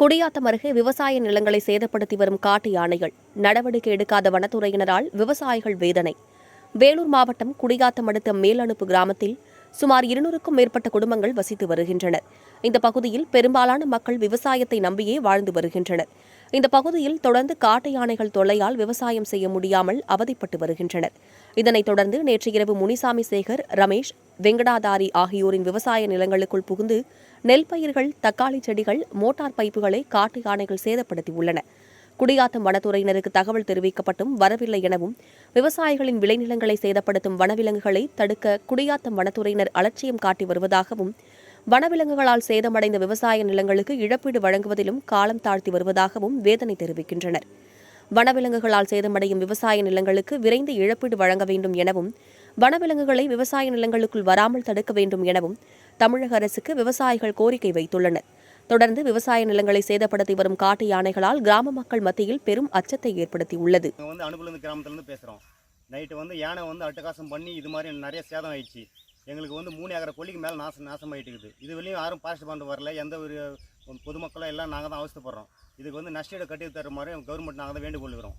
குடியாத்தம் அருகே விவசாய நிலங்களை சேதப்படுத்தி வரும் காட்டு யானைகள். நடவடிக்கை எடுக்காத வனத்துறையினரால் விவசாயிகள் வேதனை. வேலூர் மாவட்டம் குடியாத்தம் அடுத்த மேலணுப்பு கிராமத்தில் சுமார் இருநூறுக்கும் மேற்பட்ட குடும்பங்கள் வசித்து வருகின்றனர். இந்த பகுதியில் பெரும்பாலான மக்கள் விவசாயத்தை நம்பியே வாழ்ந்து வருகின்றனர். இந்த பகுதியில் தொடர்ந்து காட்டு யானைகள் தொல்லையால் விவசாயம் செய்ய முடியாமல் அவதிப்பட்டு வருகின்றனர். இதனைத் தொடர்ந்து நேற்று இரவு முனிசாமி சேகர் ரமேஷ் வெங்கடாதாரி ஆகியோரின் விவசாய நிலங்களுக்குள் புகுந்து நெல் பயிர்கள் தக்காளி செடிகள் மோட்டார் பைப்புகளை காட்டு யானைகள் சேதப்படுத்தியுள்ளன. குடியாத்தம் வனத்துறையினருக்கு தகவல் தெரிவிக்கப்பட்டும் வரவில்லை எனவும் விவசாயிகளின் விளைநிலங்களை சேதப்படுத்தும் வனவிலங்குகளை தடுக்க குடியாத்தம் வனத்துறையினர் அலட்சியம் காட்டி வருவதாகவும் வனவிலங்குகளால் சேதமடைந்த விவசாய நிலங்களுக்கு இழப்பீடு வழங்குவதிலும் காலம் தாழ்த்தி வருவதாகவும் வேதனை தெரிவிக்கின்றனர். வனவிலங்குகளால் சேதமடையும் விவசாய நிலங்களுக்கு விரைந்து இழப்பீடு வழங்க வேண்டும் எனவும் வனவிலங்குகளை விவசாய நிலங்களுக்குள் வராமல் தடுக்க வேண்டும் எனவும் தமிழக அரசுக்கு விவசாயிகள் கோரிக்கை வைத்துள்ளனர். தொடர்ந்து விவசாய நிலங்களை சேதப்படுத்தி வரும் காட்டு யானைகளால் கிராம மக்கள் மத்தியில் பெரும் அச்சத்தை ஏற்படுத்தியுள்ளது. வந்து அனுப்புலேருந்து கிராமத்துலேருந்து பேசுகிறோம் நைட்டு வந்து யானை வந்து அட்டகாசம் பண்ணி இது மாதிரி நிறைய சேதம் ஆயிடுச்சு. எங்களுக்கு வந்து மூணு ஏக்கரை கொல்லிக்கு மேலே நாசம் நாசமாயிட்டு இருக்குது இது வரையும் யாரும் பாஸ்ட் பண்ண வரல எந்த ஒரு பொதுமக்களும் எல்லாம் நாங்கள் தான் அவஸ்தைப்படுறோம். இதுக்கு வந்து நஷ்டீடு கட்டி தர மாதிரி கவர்மெண்ட் நாங்கள் தான் வேண்டுகொள்கிறோம்